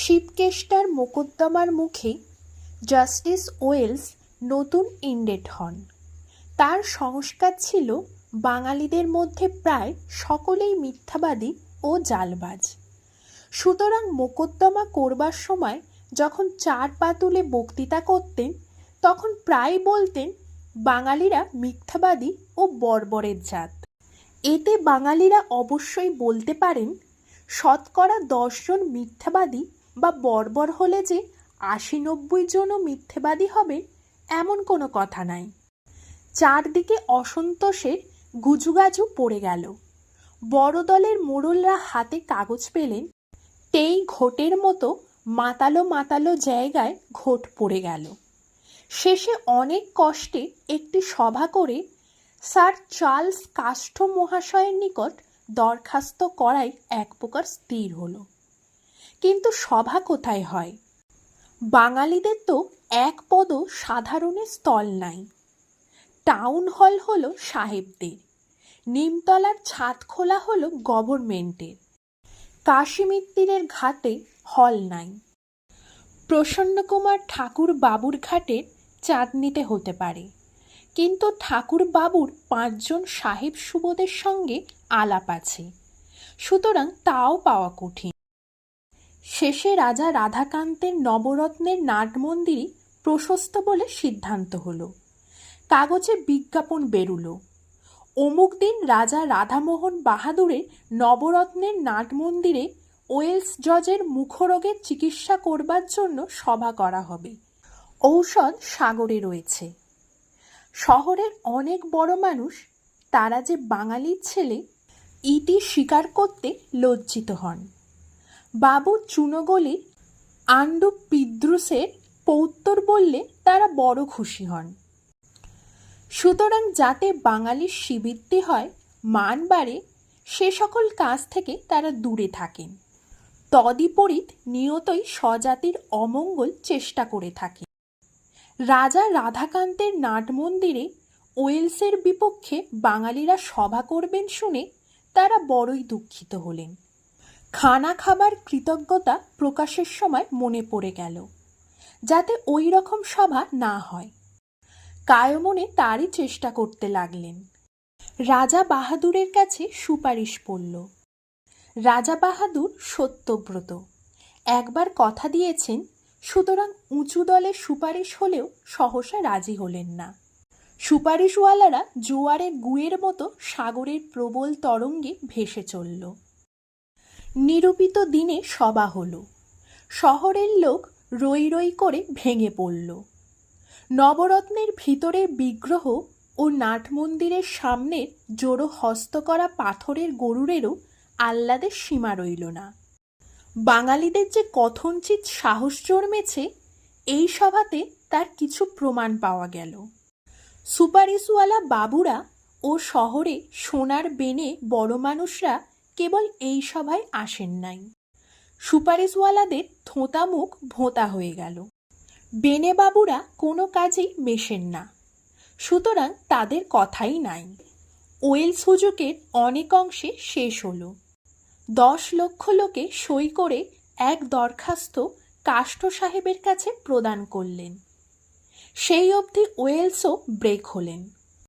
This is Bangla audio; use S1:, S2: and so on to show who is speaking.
S1: শিবকেষ্টার মোকদ্দমার মুখে জাস্টিস ওয়েলস নতুন ইন্ডেট হন। তার সংস্কার ছিল বাঙালিদের মধ্যে প্রায় সকলেই মিথ্যাবাদী ও জালবাজ। সুতরাং মোকদ্দমা করবার সময় যখন চার পা তুলে বক্তৃতা করতেন, তখন প্রায় বলতেন, বাঙালিরা মিথ্যাবাদী ও বর্বরের জাত। এতে বাঙালিরা অবশ্যই বলতে পারেন, শতকরা দশজন মিথ্যাবাদী বা বর্বর হলে যে আশি নব্বই জনও মিথ্যেবাদী হবে, এমন কোনো কথা নাই। চারদিকে অসন্তোষের গুজুগাজু পড়ে গেল। বড় দলের মোড়লরা হাতে কাগজ পেলেন তেই ঘোটের মতো মাতালো মাতালো জায়গায় ঘোট পড়ে গেল। শেষে অনেক কষ্টে একটি সভা করে স্যার চার্লস কাষ্ঠ মহাশয়ের নিকট দরখাস্ত করাই এক প্রকার স্থির হলো। কিন্তু সভা কোথায় হয়? বাঙালিদের তো এক পদ সাধারণের স্থল নাই। টাউন হল হলো সাহেবদের, নিমতলার ছাদ খোলা হলো গভর্নমেন্টের। কাশিমিত্তিরের ঘাটে হল নাই। প্রসন্নকুমার ঠাকুর বাবুর ঘাটের চাঁদনিতে হতে পারে, কিন্তু ঠাকুর বাবুর পাঁচজন সাহেব সুবোধের সঙ্গে আলাপ আছে, সুতরাং তাও পাওয়া কঠিন। শেষে রাজা রাধাকান্তের নবরত্নের নাটমন্দিরই প্রশস্ত বলে সিদ্ধান্ত হলো। কাগজে বিজ্ঞাপন বেরুলো। অমুক দিন রাজা রাধামোহন বাহাদুরের নবরত্নের নাটমন্দিরে ওয়েলস জজের মুখরোগের চিকিৎসা করবার জন্য সভা করা হবে। ঔষধ সাগরে রয়েছে। শহরের অনেক বড় মানুষ, তারা যে বাঙালির ছেলে ইতি স্বীকার করতে লজ্জিত হন। বাবু চুনোগলি আন্ডু পিদ্রুসের পৌত্তর বললে তারা বড় খুশি হন। সুতরাং যাতে বাঙালির শিবৃত্তি হয় মান বাড়ে সে সকল কাজ থেকে তারা দূরে থাকেন। তদিপরিত নিয়তই স্বজাতির অমঙ্গল চেষ্টা করে থাকে। রাজা রাধাকান্তের নাট মন্দিরে ওয়েলসের বিপক্ষে বাঙালিরা সভা করবেন শুনে তারা বড়ই দুঃখিত হলেন। খানা খাবার কৃতজ্ঞতা প্রকাশের সময় মনে পড়ে গেল, যাতে ওই রকম সভা না হয়। কায়মনে তারই চেষ্টা করতে লাগলেন। রাজা বাহাদুরের কাছে সুপারিশ পড়ল। রাজা বাহাদুর সত্যব্রত। একবার কথা দিয়েছেন, সুতরাং উঁচু দলে সুপারিশ হলেও সহসা রাজি হলেন না। সুপারিশওয়ালারা জোয়ারে গুয়ের মতো সাগরের প্রবল তরঙ্গে ভেসে চলল। নিরূপিত দিনে সভা হলো। শহরের লোক রই রই করে ভেঙে পড়ল। নবরত্নের ভিতরের বিগ্রহ ও নাটমন্দিরের সামনের জোড়ো হস্ত করা পাথরের গরুরেরও আহ্লাদের সীমা রইল না। বাঙালিদের যে কথঞ্চিত সাহস জন্মেছে, এই সভাতে তার কিছু প্রমাণ পাওয়া গেল। সুপারিশওয়ালা বাবুরা ও শহরে সোনার বেনে বড় মানুষরা কেবল এই সভায় আসেন নাই। সুপারিশওয়ালাদের থোঁতা মুখ ভোঁতা হয়ে গেল। বেনে বাবুরা কোনো কাজেই মেশেন না। সুতরাং তাদের কথাই নাই। ওয়েল সুযোগের অনেক অংশে শেষ হলো। দশ লক্ষ লোকে সই করে এক দরখাস্ত কাষ্ঠ সাহেবের কাছে প্রদান করলেন। সেই অবধি ওয়েলসও ব্রেক হলেন।